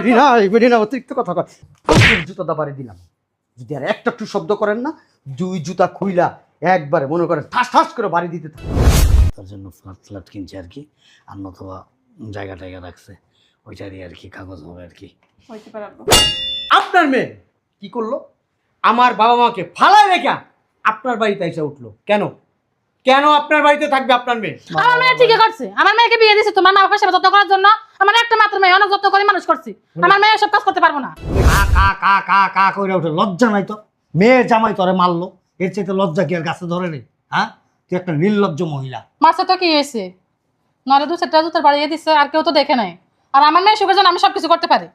বেরিনা এই বেরিনা অতিরিক্ত কথা কয়। আপনার জুতাটা বাড়ি দিলাম? যদি আর একটা একটু শব্দ করেন না দুই জুতা খুইলা একবারে মনে করেন ঠাস ঠাস করে বাড়ি দিতে থাকে। তার জন্য ফ্ল্যাট ফ্ল্যাট কিনছে আর কি আর নতুবা জায়গা টায়গা রাখছে। ওইটারই আর কি কাগজ হবে আর কি। আপনার মেয়ে কি করল? আমার বাবা মাকে ফালায় রেখা আপনার বাড়িতে এসে উঠল। কেন? কেন আপনার বাড়িতে থাকবে আপনার মেয়ে? আমার মেয়ে ঠিকই করছে। আমার মেয়েকে বিয়ে দিয়েছে তোমার মা বাবার সেবা যত্ন করার জন্য। আমার একটা মাত্র মেয়ে অনেক যত্ন করে মানুষ করছি। আমার মেয়ে সব কাজ করতে পারব না। কা কা কা কা কা করে উঠে লজ্জা নাই তো? মেয়ে জামাই তোরে মারলো এর চাইতে লজ্জা কি আর গাছে ধরে নেই? হ্যাঁ? তুই একটা নির্লজ্জ মহিলা। মাসে তো কি হয়েছে? নরে দু চারটা জুতার বাড়িয়ে দিচ্ছে আর কেউ তো দেখে নাই। আর আমার মেয়ে সুখের জন্য আমি সবকিছু করতে পারি।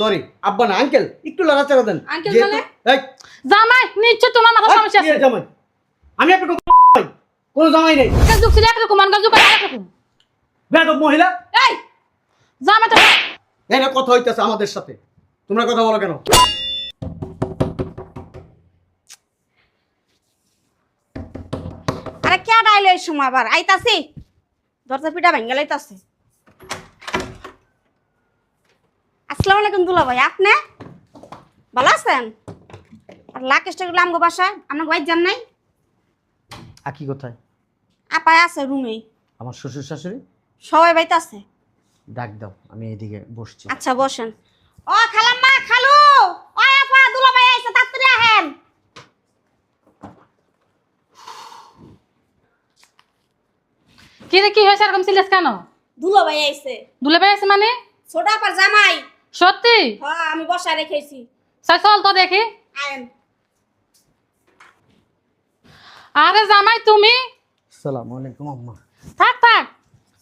সরি আব্বা না আঙ্কেল একটু লড়াচড়া দেন। আঙ্কেল মানে? এই, জামাই নিশ্চয় তোমার মাথা সমস্যা আছে? জামাই? আমি আপনার কোনো জামাই, নেই। কাজ যুগ ছিল একরকম মান কাজ যুগ একরকম বেদব মহিলা। এই জামাই তো এরা কথা হইতেছে আমাদের সাথে। তোমরা কথা বলো কেন? আরে কে ডাইলো এই সময় আবার? আইতাছি। দরজা পিঠা ভেঙ্গে লাইতাছে। আসসালামু আলাইকুম দুলা ভাই আপনি? ভালো আছেন? আর লাকেশটা গেলে আমগো বাসায়? আপনার বাইর যান নাই? আকি কোথায়? আপায় আছে রুমেই। আমার শ্বশুর শাশুড়ি? সবাই বাইতে আছে? ডাক দাও আমি এদিকে বসছি। আচ্ছা বসেন। ও খালাম্মা খালু! ও আপা দুলা ভাই আইছে তাড়াতাড়ি আহেন। কি রে কি হয়েছে? এরকম সিরিয়াস কেন? দুলা ভাই আইছে। দুলে ভাই আছে মানে? ছোট আপার জামাই। সত্যি? হ্যাঁ আমি বসা রেখেছি সাই চল তো দেখি। আয়েন আরে জামাই তুমি? সালাম আলাইকুম আম্মা। থাক থাক।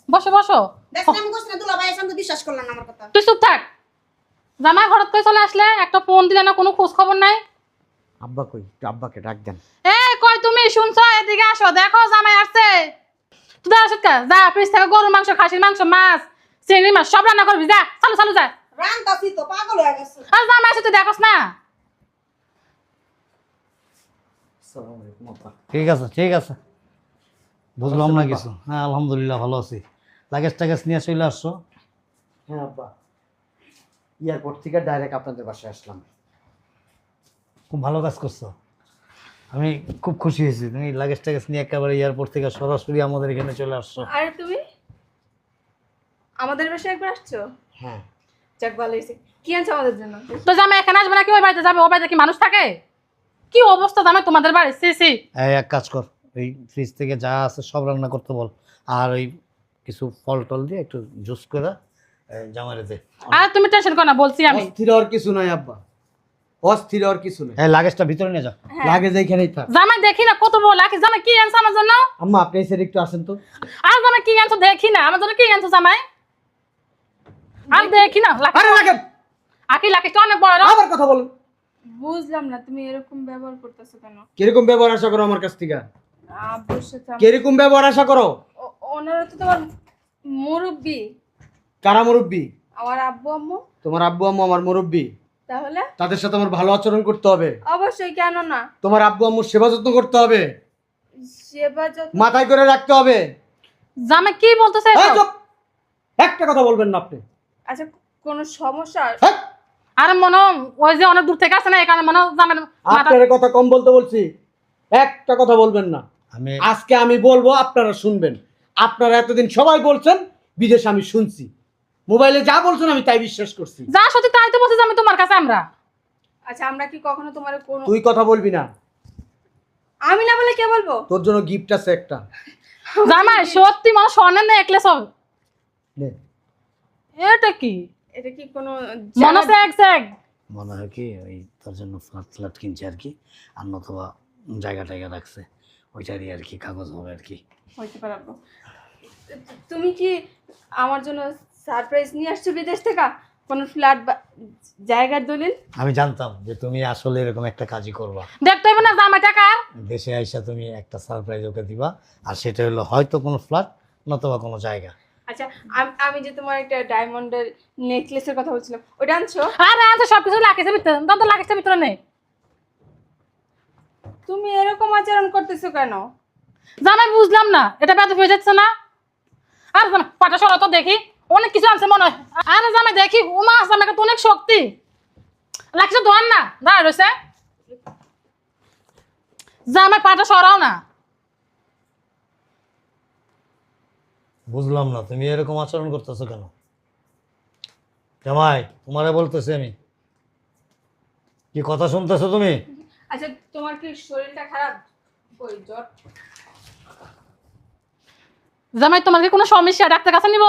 বসো বসো। দেখছেন আমি কইছি দুলা ভাই আইছে বিশ্বাস করলাম না আমার কথা। তুই চুপ থাক। জামাই চলে আসলে একটা ফোন দিলে না কোনো খোঁজ খবর নাই? আব্বা কই? একটু আব্বাকে ডাক দেন। এ কই তুমি? শুনছো? এদিকে আসো দেখো জামাই আসছে। তুই দাঁড়া সুৎকা যা ফ্রিজ থেকে গরুর মাংস খাসির মাংস মাছ চিংড়ি মাছ সব রান্না করবি যা। চালু চালু যা। রান্তাছি তো পাগল হয়ে গেছে। আর জামাই আসে তুই দেখোস না। ঠিক আছে ঠিক আছে। বুঝলাম না কিছু। হ্যাঁ আলহামদুলিল্লাহ ভালো আছি। লাগেজ টাগেজ নিয়ে চলে আসছো? হ্যাঁ আব্বা। এয়ারপোর্ট থেকে ডাইরেক্ট আপনাদের বাসায় আসলাম। খুব ভালো কাজ করছ। আমি খুব খুশি হয়েছি। তুমি লাগেজ টাগেজ নিয়ে একেবারে এয়ারপোর্ট থেকে সরাসরি আমাদের এখানে চলে আসছো। আর তুমি? আমাদের বাসায় একবার আসছো? হ্যাঁ। যাক ভালো হয়েছে। কি আনছো আমাদের জন্য? তো জামাই এখানে আসবে না কি ওই বাড়িতে যাবে ওই বাড়িতে কি মানুষ থাকে? কি অবস্থা জামাই তোমাদের বাড়ি? সি সি এই এক কাজ কর। ওই ফ্রিজ থেকে যা আছে সব রান্না করতে বল। আর ওই কিছু ফল টল দিয়ে একটু জুস করে জামারে দে আর তুমি টেনশন করো না বলছি আমি। অস্থির হওয়ার কিছু নাই আব্বা। অস্থির হওয়ার কিছু নাই। এই লাগেজটা ভিতরে নিয়ে যা। লাগে যে এখানেই থাক। জামাই দেখি না কত বড় লাখি জামাই কি আনছো আমার জন্য? আম্মা আপনি সাইডে একটু আসেন তো। আর জামাই কি আনছো দেখি না? আমার জন্য কি আনছো জামাই? আর দেখি না আরে রাখেন আকি তো অনেক বড় আবার কথা বলুন। বুঝলাম না তুমি এরকম ব্যবহার করতেছো কেন? কীরকম ব্যবহার আশা করো আমার কাছ থেকে? আব্বুর সাথে কীরকম ব্যবহার আশা করো? ও- ওনারা তো তোমার মুরব্বী। কারা মুরব্বী? আমার আব্বু আম্মু। তোমার আব্বু আম্মু আমার মুরব্বী। তাহলে? তাদের সাথে আমার ভালো আচরণ করতে হবে। অবশ্যই কেন না? তোমার আব্বু আম্মুর সেবা যত্ন করতে হবে। সেবা যত্ন মাথায় করে রাখতে হবে। জামাই কি বলতেছে এই এসব? চুপ! একটা কথা বলবেন না আপনি। আচ্ছা কোনো সমস্যা? হ্যাঁ? আরে মনে হয় ওই যে অনেক দূর থেকে আসে না এখানে মনে হয় জামাই মাথা- আপনার কথা কম বলতে বলছি। একটা কথা বলবেন না। আমি আজকে আমি বলব আপনারা শুনবেন। আপনারা এতদিন সবাই বলছেন বিদেশে আমি শুনছি। মোবাইলে যা বলছেন আমি তাই বিশ্বাস করছি। যা সত্যি তাই তো বলছি আমি তোমার কাছে আমরা। আচ্ছা আমরা কি কখনো তোমার কোনো তুই কথা বলবি না। আমি না বলে কে বলব? তোর জন্য গিফট আছে একটা। জামাই সত্যি মানে স্বর্ণের নেকলেস হবে। নে। এটা কি? এটা কি কোনো মনে হচ্ছে এক এক মনে হয় কি ওই তার জন্য ফ্ল্যাট ফ্ল্যাট কিনছে আর কি আর নতুবা জায়গা টায়গা রাখছে। ওইটারই আর কি কাগজ হবে আর কি। হইতে পারে আব্বু। তুমি কি আমার জন্য সারপ্রাইজ নিয়ে আসছো বিদেশ থেকে? কোনো ফ্ল্যাট বা জায়গার দলিল? আমি জানতাম যে তুমি আসলে এরকম একটা কাজই করবা। দেখতে হবে না জামাই টাকা। দেশে আইসা তুমি একটা সারপ্রাইজ ওকে দিবা আর সেটা হলো হয়তো কোনো ফ্ল্যাট নতুবা কোনো জায়গা। আচ্ছা আমি- আমি যে তোমার একটা ডায়মন্ডের নেকলেসের কথা বলছিলাম ওটা আনছো? আরে আছে সবকিছু লাকেছে ভিতরে তখন তো লাকেছে ভিতরে নেই। তুমি এরকম আচরণ করতেছো কেন? জামাই বুঝলাম না। এটা বেদ হয়ে যাচ্ছে না? আর পাটা সরা তো দেখি। অনেক কিছু আনছে মনে হয়। আরে জামাই দেখি। উমা জামাইকে তো অনেক শক্তি। লাগছে ধোয়ান না। দাঁড়া রয়েছে। জামাই পাটা সরাও না। বুঝলাম না তুমি এরকম আচরণ করতেছো কেন? জামাই তোমারে বলতেছি আমি। কি কথা শুনতেছো তুমি? আচ্ছা তোমার কি শরীরটা খারাপ? ওই জ্বর? জামাই তোমার কি কোনো সমস্যা? ডাক্তার কাছে নিব?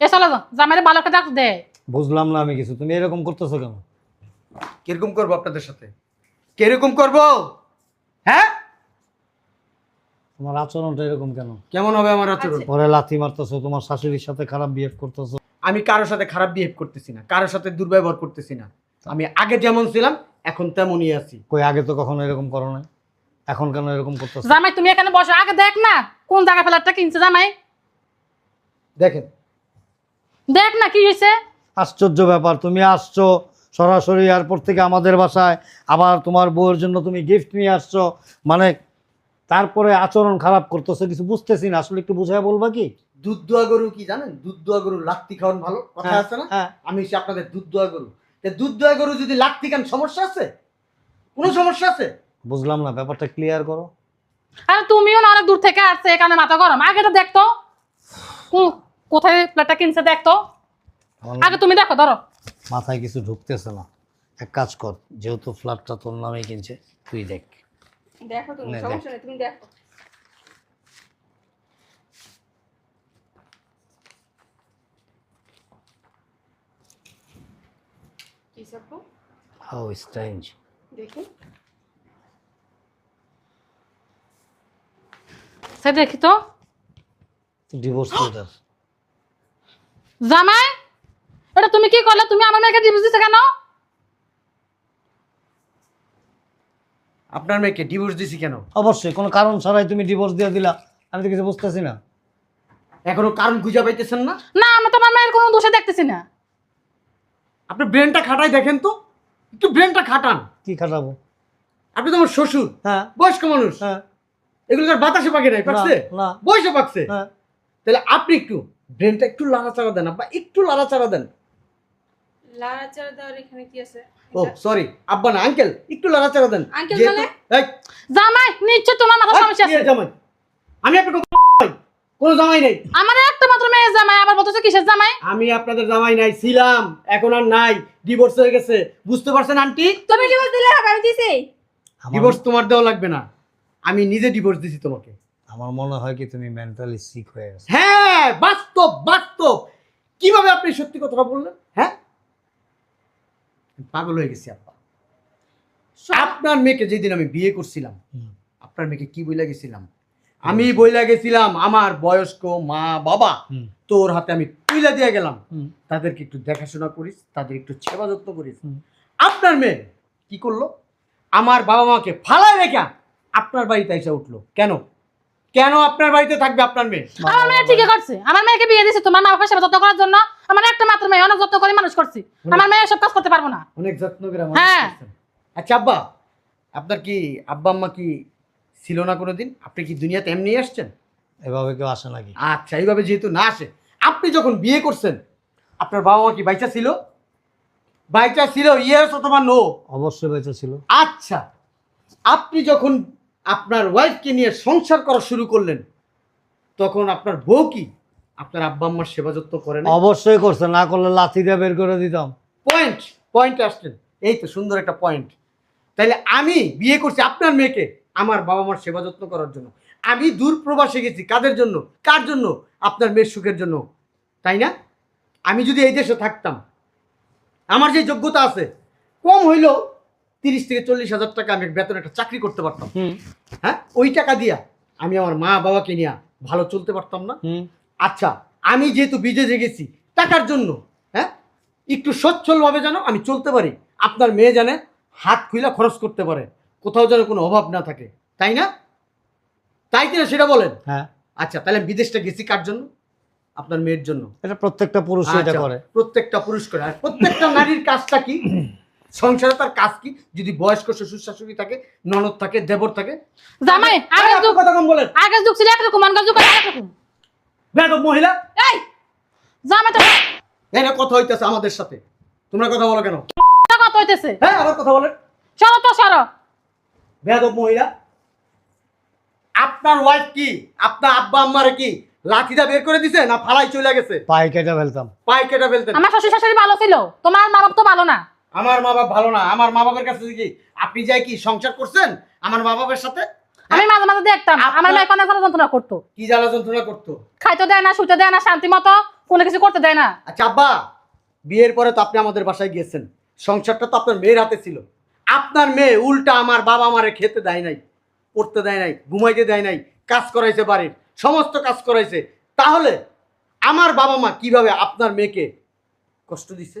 এ চলো যাও জামাইরে ভালো একটা ডাক্তার দে। বুঝলাম না আমি কিছু। তুমি এরকম করতেছো কেন? কীরকম করব আপনাদের সাথে? কীরকম করব? হ্যাঁ? তোমার আচরণটা এরকম কেন? কেমন হবে আমার আচরণ? পরে লাথি মারতেছো তোমার শাশুড়ির সাথে খারাপ বিহেভ করতেছো। আমি কারোর সাথে খারাপ বিহেভ করতেছি না কারোর সাথে দুর্ব্যবহার করতেছি না। আমি আগে যেমন ছিলাম এখন তেমনই আছি। কই আগে তো কখনো এরকম করো না এখন কেন এরকম করতেছো? জামাই তুমি এখানে বসো। আগে দেখ না কোন জায়গা ফেলারটা কিনছে জামাই। দেখেন। দেখ না কি হয়েছে? আশ্চর্য ব্যাপার তুমি আসছো সরাসরি এয়ারপোর্ট থেকে আমাদের বাসায় আবার তোমার বউয়ের জন্য তুমি গিফট নিয়ে আসছো। মানে তারপরে আচরণ খারাপ করতেছো কিছু বুঝতেছি না। আসলে একটু বুঝায় বলবা কি? দুধ দোয়া গরু কি জানেন? দুধ দোয়া গরু লাত্তি খাওয়ান ভালো। কথা হ্যাঁ, আছে না? হ্যাঁ। আমি সে আপনাদের দুধ দোয়া গরু। দুধ দোয়া গরু যদি লাত্তি খান সমস্যা আছে? কোনো সমস্যা আছে? বুঝলাম না ব্যাপারটা ক্লিয়ার করো। আরে তুমিও না অনেক দূর থেকে আসছে এখানে মাথা গরম। আগে তো দেখতো? কোথায় প্লেটটা কিনছে দেখতো? আগে তুমি দেখো ধরো। মাথায় কিছু ঢুকতেছে না। এক কাজ কর যেহেতু ফ্ল্যাটটা তোর নামে কিনছে তুই দেখ। দেখো তুমি। সমস্যা নেই তুমি দেখো। কি সব হাউ স্ট্রেঞ্জ। দেখি। সে দেখি তো। ডিভোর্স লেটার জামাই এটা তুমি কি করলে? তুমি আমার মেয়েকে ডিভোর্স দিছে কেন? আপনার মেয়েকে ডিভোর্স দিছি কেন? অবশ্যই কোনো কারণ ছাড়াই তুমি ডিভোর্স দিয়ে দিলা। আমি তো কিছু বুঝতেছি না। এখনও কারণ খুঁজে পাইতেছেন না? না আমি তো আমার মেয়ের কোনো দোষে দেখতেছি না। আপনি ব্রেনটা খাটাই দেখেন তো। একটু ব্রেনটা খাটান। কি খাটাবো? আপনি তো আমার শ্বশুর। হ্যাঁ। বয়স্ক মানুষ। হ্যাঁ। এগুলো তার বাতাসে পাকে নাই পাকছে? না, বয়সে পাকছে। হ্যাঁ। তাহলে আপনি একটু ব্রেনটা একটু লাড়াচাড়া দেন বা একটু লাড়াচাড়া দেন। লাড়াচাড়া দেওয়ার এখানে কি আছে? ও সরি আব্বা না আঙ্কেল একটু লাড়াচাড়া দেন। মানে? জামাই নিশ্চয় তোমার মাথা এই, সমস্যা আছে। জামাই। আমি আপনাকে কোনো জামাই নেই। আমার একটা মাত্র মেয়ে জামাই আবার বলতেছে কিসের জামাই? আমি আপনাদের জামাই নাই ছিলাম এখন আর নাই ডিভোর্স হয়ে গেছে। বুঝতে পারছেন আন্টি? তুমি ডিভোর্স দিলে হবে আমি দিছি। ডিভোর্স তোমার দেওয়া লাগবে না। আমি নিজে ডিভোর্স দিছি তোমাকে। আমার মনে হয় কি তুমি মেন্টালি সিক হয়ে গেছো। হ্যাঁ বাস্তব বাস্তব। কীভাবে আপনি সত্যি কথাটা বললেন? হ্যাঁ? পাগল হয়ে গেছি আপা আপনার মেয়েকে যেদিন আমি বিয়ে করছিলাম আপনার মেয়েকে কি বইলা গেছিলাম? আমি বইলা গেছিলাম আমার বয়স্ক মা বাবা। তোর হাতে আমি তুইলা দিয়ে গেলাম। তাদেরকে একটু দেখাশোনা করিস তাদের একটু সেবা যত্ন করিস। আপনার মেয়ে কি করল? আমার বাবা মাকে ফালায় রেখা আপনার বাড়িতে এসে উঠল। কেন? কেন আপনার বাড়িতে থাকবে আপনার মেয়ে? আমার মেয়ে ঠিকই করছে। আমার মেয়েকে বিয়ে দিছে তোমার মা বাবার সেবা যত্ন করার জন্য আমার একটা মাত্র মেয়ে অনেক যত্ন করে মানুষ করছি। আমার মেয়ে সব কাজ করতে পারব না। অনেক যত্ন করে মানুষ হ্যাঁ। আচ্ছা আব্বা আপনার কি আব্বা আম্মা কি ছিল না কোনো দিন আপনি কি দুনিয়াতে এমনি আসছেন? এভাবে কেউ আসে নাকি? আচ্ছা এইভাবে যেহেতু না আসে আপনি যখন বিয়ে করছেন আপনার বাবা মা কি বাইচা ছিল? বাইচা ছিল ইয়েস অথবা নো অবশ্যই বাইচা ছিল। আচ্ছা আপনি যখন আপনার ওয়াইফকে নিয়ে সংসার করা শুরু করলেন তখন আপনার বউ কি? আপনার আব্বা আম্মার সেবা যত্ন করেন অবশ্যই করছে না করলে লাথি দিয়ে বের করে দিতাম। পয়েন্ট পয়েন্ট আসছেন। এই তো সুন্দর একটা পয়েন্ট তাইলে আমি বিয়ে করছি আপনার মেয়েকে আমার বাবা মার সেবা যত্ন করার জন্য। আমি দূর প্রবাসে গেছি। কাদের জন্য? কার জন্য? আপনার মেয়ের সুখের জন্য। তাই না? আমি যদি এই দেশে থাকতাম আমার যে যোগ্যতা আছে কম হইলেও তিরিশ থেকে চল্লিশ হাজার টাকা আমি বেতন একটা চাকরি করতে পারতাম। হ্যাঁ? ওই টাকা দিয়া আমি আমার মা বাবাকে নিয়ে ভালো চলতে পারতাম না। আচ্ছা আমি যেহেতু বিদেশে গেছি টাকার জন্য হ্যাঁ? একটু সচ্ছলভাবে যেন আমি চলতে পারি। আপনার মেয়ে জানে হাত খুইলা খরচ করতে পারে। কোথাও যেন কোনো অভাব না থাকে। তাই না? তাই কিনা সেটা বলেন। হ্যাঁ। আচ্ছা তাহলে আমি বিদেশটা গেছি কার জন্য? আপনার মেয়ের জন্য। এটা প্রত্যেকটা পুরুষ এটা আচ্ছা, করে। প্রত্যেকটা পুরুষ করে। আর প্রত্যেকটা নারীর কাজটা কি? সংসারে তার কাজ কি? যদি বয়স্ক শ্বশুর শাশুড়ি থাকে ননদ থাকে দেবর থাকে। জামাই আগে যুগ কথা কম বলেন। আগে যুগ ছিল একরকম আনকাল যুগ একরকম বেদব মহিলা। এই জামাই তো এনে কথা হইতেছে আমাদের সাথে। তোমরা কথা বলো কেন? কথা হইতেছে। হ্যাঁ আবার কথা বলেন। সরো তো সরো। বেয়াদব মহিলা। আপনার ওয়াইফ কি? আপনার আব্বা আম্মারে কি লাঠিটা বের করে দিছে না ফালাই চলে গেছে? পায়ে কেটে ফেলতাম। পায়ে কেটে ফেলতেন। আমার শ্বশুর শাশুড়ি ভালো ছিল তোমার মা বাপ তো ভালো না। আমার মা বাপ ভালো না। আমার মা বাবার কাছে কি আপনি যাই কি সংসার করছেন? আমার মা বাবার সাথে? আমি মাঝে মাঝে দেখতাম আমার মেয়ে কোনো কোনো যন্ত্রণা করতো। কি জ্বালা যন্ত্রণা করতো? খাইতে দেয় না শুতে দেয় না শান্তি মতো কোনো কিছু করতে দেয় না। আচ্ছা আব্বা বিয়ের পরে তো আপনি আমাদের বাসায় গিয়েছেন। সংসারটা তো আপনার মেয়ের হাতে ছিল। আপনার মেয়ে উল্টা আমার বাবা আমারে খেতে দেয় নাই পড়তে দেয় নাই ঘুমাইতে দেয় নাই কাজ করাইছে বাড়ির সমস্ত কাজ করাইছে। তাহলে আমার বাবা মা কীভাবে আপনার মেয়েকে কষ্ট দিছে?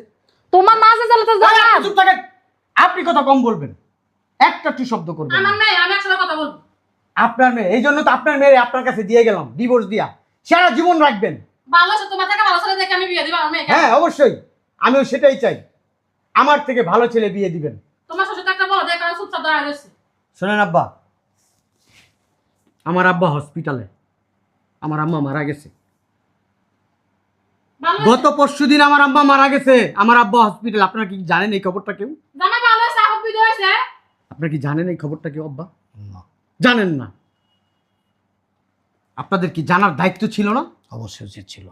তোমার মাঝে জ্বালা তো জ্বালা। আপনি চুপ থাকেন। আপনি কথা কম বলবেন। একটা টু শব্দ করবেন না। আমার মেয়ে আমি একসাথে কথা বলব। আপনার মেয়ে এই জন্য তো আপনার মেয়ে আপনার কাছে দিয়ে গেলাম ডিভোর্স দিয়া। সারা জীবন রাখবেন। ভালো আছে তোমার থেকে ভালো ছেলে দেখে আমি বিয়ে দিব আমার মেয়েকে। হ্যাঁ অবশ্যই। আমিও সেটাই চাই। আমার থেকে ভালো ছেলে বিয়ে দিবেন তোমার শ্বশুর তো একটা বড় শোনেন আব্বা। আমার আব্বা হসপিটালে। আমার আম্মা মারা গেছে। গত পরশু দিন আমার আব্বা মারা গেছে। আমার আব্বা হসপিটাল। আপনারা কি জানেন এই খবরটা কেউ? জামাই ভালো আছে এখন হয়েছে আপনারা কি জানেন এই খবরটা কেউ আব্বা? না। জানেন না। আপনাদের কি জানার দায়িত্ব ছিল না? অবশ্যই উচিত ছিল।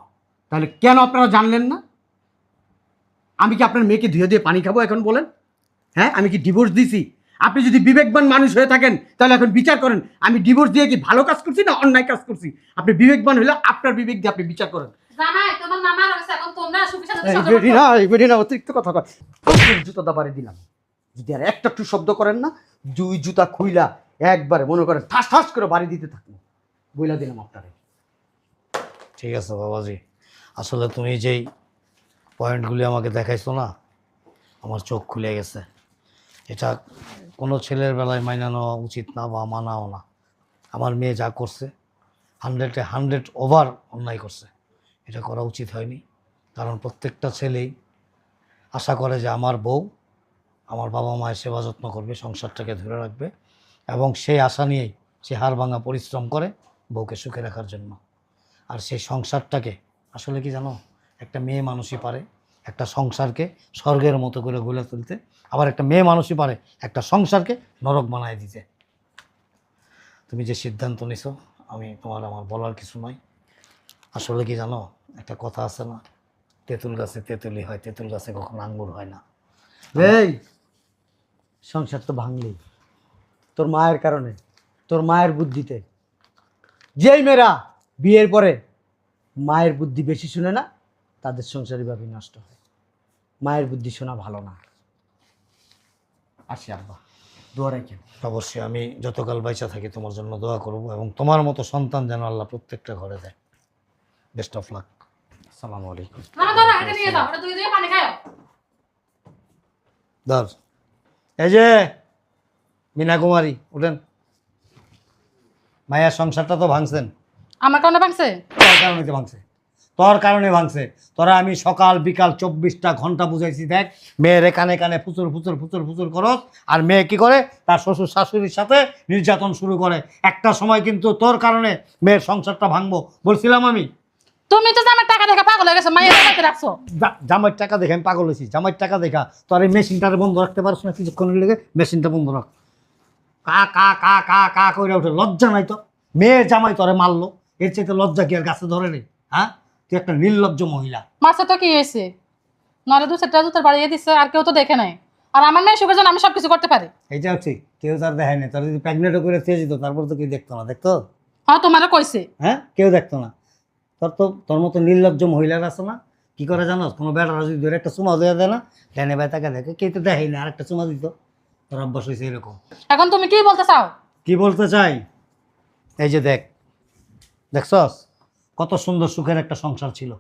তাহলে কেন আপনারা জানলেন না? আমি কি আপনার মেয়েকে ধুয়ে দিয়ে পানি খাব এখন বলেন? হ্যাঁ আমি কি ডিভোর্স দিছি? আপনি যদি বিবেকবান মানুষ হয়ে থাকেন তাহলে এখন বিচার করেন আমি ডিভোর্স দিয়ে কি ভালো কাজ করছি না অন্যায় কাজ করছি? আপনি বিবেকবান হলে আপনার বিবেক দিয়ে আপনি বিচার করেন। অতিরিক্ত কথা কয়। জুতো দাবারে দিলাম। যদি আর একটা একটু শব্দ করেন না দুই জুতা খুইলা একবারে মনে করেন ঠাস ঠাস করে বাড়ি দিতে থাকব। বইলা দিলাম আপনারে। ঠিক আছে বাবাজি। আসলে তুমি যেই পয়েন্টগুলি আমাকে দেখাইছো না আমার চোখ খুলে গেছে। এটা কোনো ছেলের বেলায় মাইনা নেওয়া উচিত না বা মানাও না। আমার মেয়ে যা করছে হান্ড্রেডে হান্ড্রেড ওভার অন্যায় করছে। এটা করা উচিত হয়নি। কারণ প্রত্যেকটা ছেলেই আশা করে যে আমার বউ আমার বাবা মায়ের সেবা যত্ন করবে, সংসারটাকে ধরে রাখবে এবং সেই আশা নিয়েই সে হাড় ভাঙা পরিশ্রম করে বউকে সুখে রাখার জন্য। আর সেই সংসারটাকে, আসলে কি জানো? একটা মেয়ে মানুষই পারে একটা সংসারকে স্বর্গের মতো করে গড়ে তুলতে আবার একটা মেয়ে মানুষই পারে একটা সংসারকে নরক বানায় দিতে। তুমি যে সিদ্ধান্ত নিছো আমি তোমার আমার বলার কিছু নয় আসলে কি জানো একটা কথা আছে না তেঁতুল গাছে তেঁতুলি হয় তেঁতুল গাছে কখনো আঙ্গুর হয় না। এই! সংসার তো ভাঙলি তোর মায়ের কারণে তোর মায়ের বুদ্ধিতে। যেই মেয়েরা বিয়ের পরে মায়ের বুদ্ধি বেশি শুনে না তাদের সংসারই ভাবে নষ্ট হয়। মায়ের বুদ্ধি শোনা ভালো না। আসি আব্বা। দোয়া রেখেন। অবশ্যই আমি যতকাল বাইচা থাকি তোমার জন্য দোয়া করব এবং তোমার মতো সন্তান যেন আল্লাহ প্রত্যেকটা ঘরে দেয়। বেস্ট অফ লাক আসসালামু আলাইকুম। ধর। এই যে মিনা কুমারী উঠেন। মায়ের সংসারটা তো ভাঙছেন। আমার কারণে ভাঙছে? তোর কারণে ভাঙছে? তোর কারণে ভাঙছে। তোরা আমি সকাল বিকাল চব্বিশটা ঘণ্টা বুঝাইছি দেখ মেয়েরে কানে কানে ফুচুর ফুচুর ফুচুর ফুচুর করস আর মেয়ে কি করে? তার শ্বশুর শাশুড়ির সাথে নির্যাতন শুরু করে। একটা সময় কিন্তু তোর কারণে মেয়ের সংসারটা ভাঙবো বলছিলাম আমি। তুমি তো জামাই টাকা দেখে পাগল হয়ে গেছো টাকা রাখছো। জা- জামাইয়ের টাকা দেখে আমি পাগল হয়েছি জামাইয়ের টাকা দেখা। তোর এই মেশিনটারে বন্ধ রাখতে পারছ না কিছুক্ষণ লেগে? মেশিনটা বন্ধ রাখ। কা কা কা কা কা করে উঠে লজ্জা নাই তো? মেয়ের জামাই তোরে মারলো এর চাইতে লজ্জা কি আর গাছে ধরে নেই হ্যাঁ? তুই একটা নির্লজ্জ মহিলা। মাসে তো কি হয়েছে? নলে দু চারটা জুতোর বাড়িয়ে দিচ্ছে আর কেউ তো দেখে নাই। আর আমার মেয়ে সুখের জন্য আমি সব কিছু করতে পারি। এইটা হচ্ছে কেউ তার দেখায় না তোর যদি প্রেগনেন্টও করে চেয়ে যেত তারপর তো কেউ দেখতো না দেখতো? হ্যাঁ তোমারও কইছে। হ্যাঁ কেউ দেখতো না। তোর তো তোর মতো নির্লজ্জ মহিলার আছে না? কি করে জানোস? কোনো বেটারা যদি ধরে একটা চুমা দেওয়া দেয় না টেনে তাকে দেখে কেউ তো দেখাই না আর একটা চুমা দিত। তোর অভ্যাস হয়েছে এরকম। এখন তুমি কি বলতে চাও? কি বলতে চাই? এই যে দেখ দেখছস? কত সুন্দর সুখের একটা সংসার ছিল।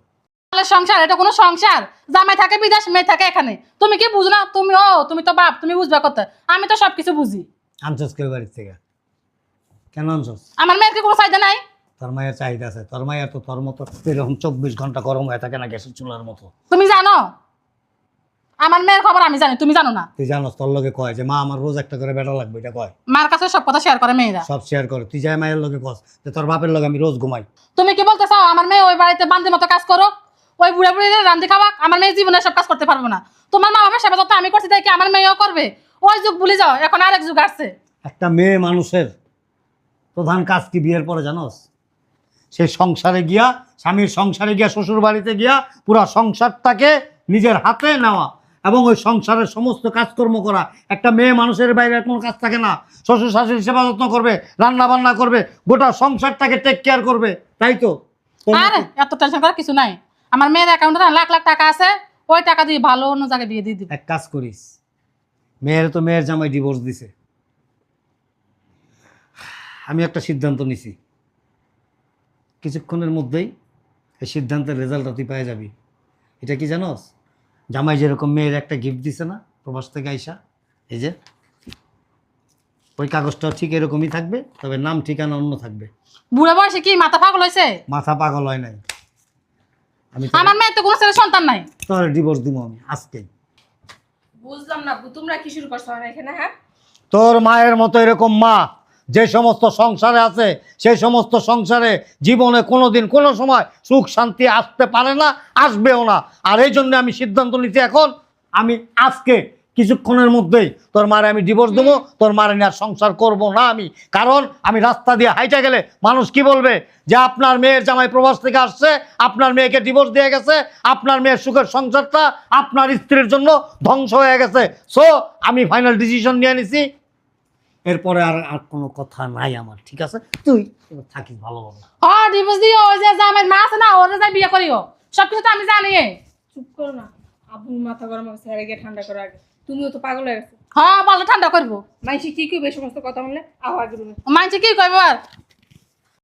তাহলে সংসার এটা কোনো সংসার? জামাই থাকে বিদেশ মেয়ে থাকে এখানে। তুমি কি বুঝো না? তুমি ও তুমি তো বাপ তুমি বুঝবা কথা আমি তো সবকিছু বুঝি। আনছস কেউ বাড়ির থেকে? কেন আনছস? আমার মেয়ের কি কোনো চাহিদা নাই? তোর মায়ের চাহিদা আছে। তোর মায়ের তো তোর মতো এরকম চব্বিশ ঘণ্টা গরম হয়ে থাকে না গ্যাসের চুলার মতো। তুমি জানো আমার মেয়ের খবর আমি জানি তুমি জানো না? তুই জানোস তোর লগে কয় যে মা আমার রোজ একটা করে বেটা লাগবে এটা কয়। মার কাছে সব কথা শেয়ার করে মেয়েরা। সব শেয়ার করে। তুই যাই মায়ের লগে কস যে তোর বাপের লগে আমি রোজ ঘুমাই। তুমি কি বলতে চাও আমার মেয়ে ওই বাড়িতে বান্দির মতো কাজ করো ওই বুড়া বুড়ি রান্ধি খাওয়া আমার মেয়ে জীবনে সব কাজ করতে পারব না। তোমার মা বাবার সেবা যত আমি করছি তাই কি আমার মেয়েও করবে? ওই যুগ ভুলে যাও এখন আরেক যুগ আসছে। একটা মেয়ে মানুষের প্রধান কাজ কি বিয়ের পরে জানোস? সে সংসারে গিয়া স্বামীর সংসারে গিয়া শ্বশুর বাড়িতে গিয়া পুরো সংসারটাকে নিজের হাতে নেওয়া। এবং ওই সংসারের সমস্ত কাজকর্ম করা। একটা মেয়ে মানুষের বাইরে কোনো কাজ থাকে না। শ্বশুর শাশুড়ি সেবা যত্ন করবে রান্না বান্না করবে গোটা সংসারটাকে টেক কেয়ার করবে। তাই তো? আরে এত টেনশন করার কিছু নাই। আমার মেয়ের অ্যাকাউন্টে না লাখ লাখ টাকা আছে ওই টাকা দিয়ে ভালো অন্য জায়গায় বিয়ে দিয়ে দিবে। এক কাজ করিস। মেয়ের তো মেয়ের জামাই ডিভোর্স দিছে। আমি একটা সিদ্ধান্ত নিছি। কিছুক্ষণের মধ্যেই এই সিদ্ধান্তের রেজাল্টটা তুই পেয়ে যাবি। এটা কি জানোস? জামাই যেরকম মেয়ের একটা গিফট দিছে না প্রবাস থেকে আইসা এই যে ওই কাগজটাও ঠিক এরকমই থাকবে তবে নাম ঠিকানা অন্য থাকবে। বুড়া বয়সে কি মাথা পাগল হয়েছে মাথা পাগল হয় নাই। আমি আমার মেয়ের তো কোনো ছেলে সন্তান নাই। তোর ডিভোর্স দিব আমি আজকে। বুঝলাম না তোমরা কি শুরু করছ আমার এখানে হ্যাঁ? তোর মায়ের মতো এরকম মা যে সমস্ত সংসারে আছে, সেই সমস্ত সংসারে জীবনে কোনো দিন কোনো সময় সুখ শান্তি আসতে পারে না, আসবেও না। আর এই জন্য আমি সিদ্ধান্ত নিচ্ছি এখন, আমি আজকে কিছুক্ষণের মধ্যেই তোর মারে আমি ডিভোর্স দেবো, তোর মারে নিয়ে সংসার করব না আমি। কারণ আমি রাস্তা দিয়ে হাইটা গেলে মানুষ কি বলবে? যে আপনার মেয়ের জামাই প্রবাস থেকে আসছে, আপনার মেয়েকে ডিভোর্স দিয়ে গেছে, আপনার মেয়ের সুখের সংসারটা আপনার স্ত্রীর জন্য ধ্বংস হয়ে গেছে। সো আমি ফাইনাল ডিসিশন নিয়ে নিছি। এরপরে আর আর কোনো কথা নাই আমার ঠিক আছে? তুই এবার থাকিস ভালোভাবে হ ডিভোর্স দিও ওই যে আমার মা আছে না ওরা যাই বিয়ে করিও। সব কিছু তো আমি জানি। চুপ করো না। মাথা গরম আছে গিয়ে ঠান্ডা করো আগে। তুমিও তো পাগল হয়ে গেছো। হ্যাঁ ঠান্ডা করব। মাইসি কি কি এই সমস্ত কথা বললে? আহ আগে কি কইব আর?